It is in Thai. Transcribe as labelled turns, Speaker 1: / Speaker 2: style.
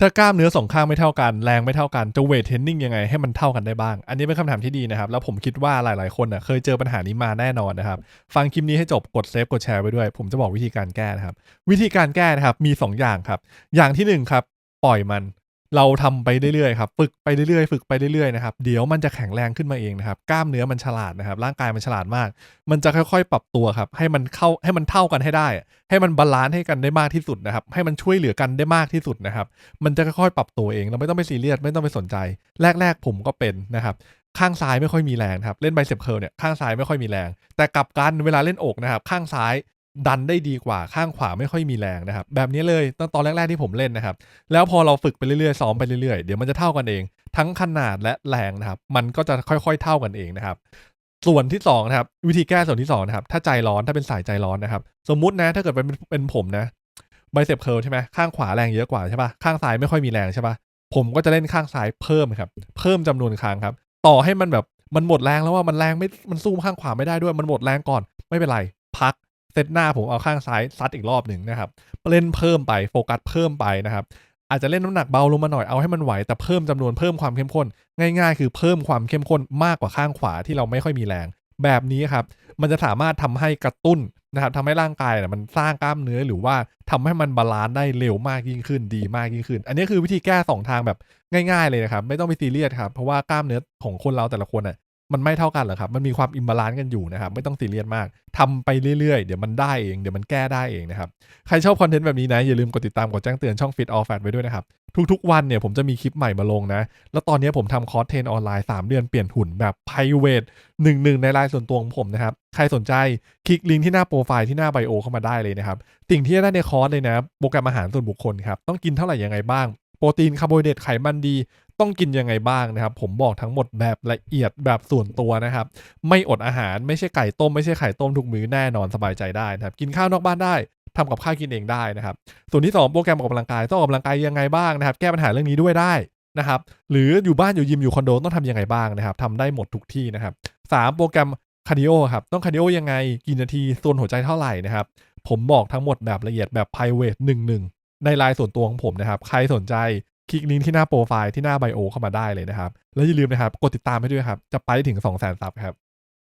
Speaker 1: ถ้ากล้ามเนื้อสองข้างไม่เท่ากันแรงไม่เท่ากันจะเวทเทรนนิ่งยังไงให้มันเท่ากันได้บ้าง อันนี้เป็นคำถามที่ดีนะครับ แล้วผมคิดว่าหลายๆคนน่ะเคยเจอปัญหานี้มาแน่นอนนะครับ ฟังคลิปนี้ให้จบกดเซฟกดแชร์ไว้ด้วย ผมจะบอกวิธีการแก้นะครับ วิธีการแก้นะครับมี 2 อย่างครับ อย่างที่หนึ่งครับปล่อยมัน เราทำไปเรื่อยๆครับฝึกไปเรื่อยๆฝึกไปเรื่อยๆนะครับเดี๋ยวมันจะแข็งแรงขึ้นมาเองนะครับกล้ามเนื้อมันฉลาดนะครับ ร่างกายมันฉลาดมาก มันจะค่อยๆ ปรับตัวครับให้มันเข้าให้มันเท่ากันให้ได้ ให้มันบาลานซ์ให้กันได้มากที่สุดนะครับ ให้มันช่วยเหลือกันได้มากที่สุดนะครับ มันจะค่อยๆปรับตัวเองเราไม่ต้องไปซีเรียสไม่ต้องไปสนใจ แรก ๆ ผมก็เป็นนะครับข้างซ้ายไม่ค่อยมีแรงครับเล่นไบเซปเคิลเนี่ยข้างซ้ายไม่ค่อยมีแรง แต่กลับกันเวลาเล่นอกนะครับข้างซ้าย ดันได้ดีกว่าข้างขวาไม่ค่อยมีแรงนะครับ แบบนี้เลยตอนตอนแรกๆที่ผมเล่นนะครับ แล้วพอเราฝึกไปเรื่อยๆซ้อมไปเรื่อยๆ เดี๋ยวมันจะเท่ากันเอง ทั้งขนาดและแรงนะครับ มันก็จะค่อยๆเท่ากันเองนะครับ ส่วนที่สองนะครับวิธีแก้ส่วนที่สองนะครับถ้าใจร้อนถ้าเป็นสายใจร้อนนะครับ สมมุตินะถ้าเกิดเป็นเป็นผมนะไบเซปเคิลใช่ไหมข้างขวาแรงเยอะกว่าใช่ปะข้างซ้ายไม่ค่อยมีแรงใช่ปะผมก็จะเล่นข้างซ้ายเพิ่มครับเพิ่มจำนวนครั้งครับ ต่อให้มันแบบมันหมดแรงแล้วว่ามันแรงไม่มันสู้ข้างขวาไม่ได้ด้วยมันหมดแรงก่อนไม่เป็นไร พัก ซตหน้าผมเอาข้างซ้ายซัดอีกรอบหนึ่งนะครับเล่นเพิ่มไปโฟกัสเพิ่มไปนะครับ อาจจะเล่นน้ำหนักเบาลงมาหน่อยเอาให้มันไหวแต่เพิ่มจำนวนเพิ่มความเข้มข้น ง่าย ๆ คือเพิ่มความเข้มข้นมากกว่าข้างขวาที่เราไม่ค่อยมีแรง แบบนี้ครับ มันจะสามารถทำให้กระตุ้นนะครับทำให้ร่างกายเนี่ยมันสร้างกล้ามเนื้อหรือว่าทำให้มันบาลานซ์ได้เร็วมากยิ่งขึ้นดีมากยิ่งขึ้น อันนี้คือวิธีแก้สองทางแบบง่าย ๆ เลยนะครับ ไม่ต้องไปซีเรียสครับเพราะว่ากล้ามเนื้อของคนเราแต่ละคนอะ มันไม่เท่ากันหรอกครับ มันมีความอิมบาลานซ์กันอยู่นะครับ ไม่ต้องซีเรียสมากทำไปเรื่อยๆ เดี๋ยวมันได้เอง เดี๋ยวมันแก้ได้เองนะครับ ใครชอบคอนเทนต์แบบนี้นะ อย่าลืมกดติดตาม กดแจ้งเตือนช่อง Fit All Fat ไว้ด้วยนะครับ ทุกๆ วันเนี่ยผมจะมีคลิปใหม่มาลงนะ แล้วตอนนี้ผมทำคอร์สเทรนออนไลน์ 3 เดือนเปลี่ยนหุ่นแบบ p r i v a t หนึ่งหนึ่งในไลน์ส่วนตัวของผมนะครับ ใครสนใจคลิกลิงก์ที่หน้าโปรไฟล์ที่หน้าไบโอเข้ามาได้เลยนะครับ สิ่งที่จะได้ในคอร์สเลยนะ โปรแกรมอาหารส่วนบุคคลครับ ต้องกินเท่าไหร่ยังไงบ้าง โปรตีนคาร์โบไฮเดรตไขมันดี ต้องกินยังไงบ้างนะครับ ผมบอกทั้งหมดแบบละเอียดแบบส่วนตัวนะครับ ไม่อดอาหารไม่ใช่ไก่ต้มไม่ใช่ไข่ต้มทุกมื้อแน่นอนสบายใจได้นะครับ กินข้าวนอกบ้านได้ทำกับข้าวกินเองได้นะครับ ส่วนที่ 2 โปรแกรมออกกำลังกายต้องออกกำลังกายยังไงบ้างนะครับ แก้ปัญหาเรื่องนี้ด้วยได้นะครับหรืออยู่บ้านอยู่ยิมอยู่คอนโดต้องทำยังไงบ้างนะครับทำได้หมดทุกที่นะครับ3โปรแกรมคาร์ดิโอครับต้องคาร์ดิโอยังไงกี่นาทีส่วนหัวใจเท่าไหร่นะครับ ผมบอกทั้งหมดแบบละเอียดแบบ private หนึ่งหนึ่งในไลน์ส่วนตัวของผมนะครับ ใครสนใจ คลิกลิงก์ที่หน้าโปรไฟล์ที่หน้าไบโอเข้ามาได้เลยนะครับ แล้วอย่าลืมนะครับ กดติดตามให้ด้วยครับ จะไปถึง 2 0 0 0 0 0ซับครับ